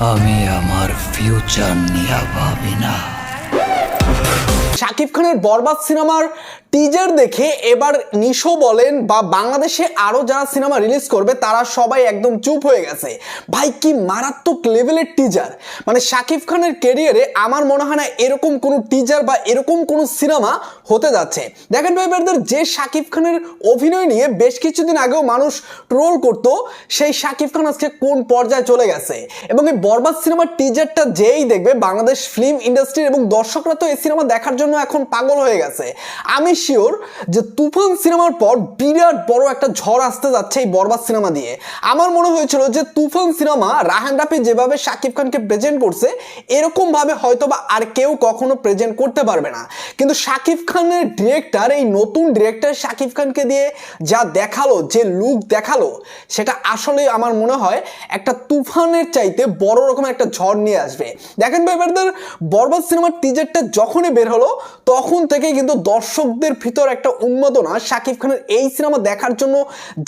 আমি আমার ফিউচার নিয়ে ভাবি না। শাকিব খানের বরবাদ সিনেমার টিজার দেখে এবার নিশো বলেন বা বাংলাদেশে আরও যারা সিনেমা রিলিজ করবে তারা সবাই একদম চুপ হয়ে গেছে। ভাই কি মারাত্মক লেভেলের টিজার মানে শাকিব খানের কেরিয়ারে আমার মনে হয় না এরকম কোনো টিজার বা এরকম কোনো সিনেমা হতে যাচ্ছে। দেখেন ভাই ব্রাদার, যে শাকিব খানের অভিনয় নিয়ে বেশ কিছুদিন আগেও মানুষ ট্রোল করতো সেই শাকিব খান আজকে কোন পর্যায়ে চলে গেছে? এবং এই বরবাদ সিনেমার টিজারটা যেই দেখবে বাংলাদেশ ফিল্ম ইন্ডাস্ট্রি এবং দর্শকরা তো এই সিনেমা দেখার জন্য এখন পাগল হয়ে গেছে। আমি শিওর যে তুফান সিনেমার পর বিরাট বড় একটা ঝড় আসতে যাচ্ছে এই বরবাদ সিনেমা দিয়ে। আমার মনে হয়েছিল যে তুফান সিনেমা রাহান রাফি যেভাবে শাকিব খানকে প্রেজেন্ট করছে এরকম ভাবে হয়তো বা আর কেউ কখনো প্রেজেন্ট করতে পারবে না। কিন্তু শাকিব খানের ডিরেক্টর এই নতুন ডিরেক্টর শাকিব খানকে দিয়ে যা দেখাল, যে লুক দেখাল, সেটা আসলে আমার মনে হয় একটা তুফানের চাইতে বড় রকম একটা ঝড় নিয়ে আসবে। দেখেন ভাই এবারদের বরবাদ সিনেমার টিজারটা যখনই বের হলো তখন থেকেই কিন্তু দর্শকদের ভিতর একটা উন্মাদনা। শাকিব খানের এই সিনেমা দেখার জন্য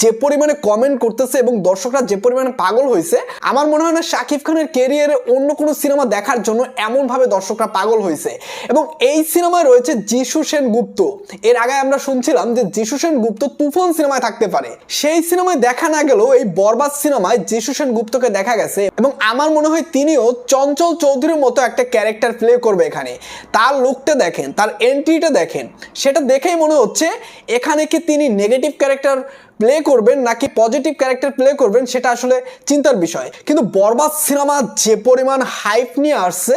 যে পরিমাণে কমেন্ট করতেছে এবং দর্শকরা যে পরিমাণে পাগল হয়েছে, আমার মনে হয় না শাকিব খানের ক্যারিয়ারে অন্য কোনো সিনেমা দেখার জন্য এমনভাবে দর্শকরা পাগল হয়েছে। এবং এই সিনেমায় রয়েছে যিশু সেন গুপ্ত এর আগে আমরা শুনছিলাম যে যিশু সেন গুপ্ত তুফান সিনেমায় থাকতে পারে। সেই সিনেমায় দেখা না গেলেও এই বরবাদ সিনেমায় যিশু সেন গুপ্তকে দেখা গেছে এবং আমার মনে হয় তিনিও চঞ্চল চৌধুরীর মতো একটা ক্যারেক্টার প্লে করবে এখানে। তার লুকটা দেখেন, তার এন্ট্রিটা দেখেন, সেটা দেখেই মনে হচ্ছে এখানে কি তিনি নেগেটিভ ক্যারেক্টার প্লে করবেন নাকি পজিটিভ ক্যারেক্টার প্লে করবেন সেটা আসলে চিন্তার বিষয়। কিন্তু বরবাদ সিনেমা যে পরিমাণ হাইপ নিয়ে আসছে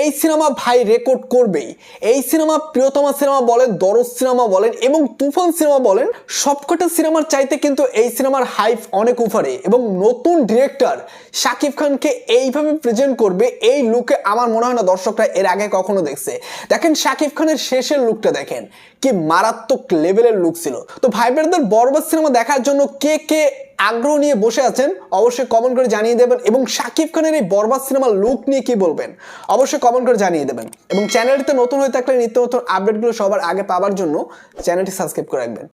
এই সিনেমা ভাই রেকর্ড করবেই। এই সিনেমা প্রিয়তমা সিনেমা বলেন দরজ সিনেমা বলেন এবং তুফান সিনেমা বলেন, সবকটা সিনেমার চাইতে কিন্তু এই সিনেমার হাইপ অনেক উপরে এবং নতুন ডিরেক্টর শাকিব খানকে এইভাবে প্রেজেন্ট করবে, এই লুকে আমার মনে হয় না দর্শকরা এর আগে কখনো দেখছে। দেখেন শাকিব খানের শেষের লুকটা দেখেন, কি মারাত্মক লেভেলের লুক ছিল। তো ভাই ব্রাদার, বরবাদ সিনেমা দেখার জন্য কে কে আগ্রহ নিয়ে বসে আছেন, অবশ্যই কমেন্ট করে জানিয়ে দেবেন এবং শাকিব খানের এই বরবাদ সিনেমার লুক নিয়ে কি বলবেন? অবশ্যই কমেন্ট করে জানিয়ে দেবেন। এবং চ্যানেলটিতে নতুন হয়ে থাকলে নিত্য নতুন আপডেটগুলো সবার আগে পাওয়ার জন্য চ্যানেলটি সাবস্ক্রাইব করে রাখবেন।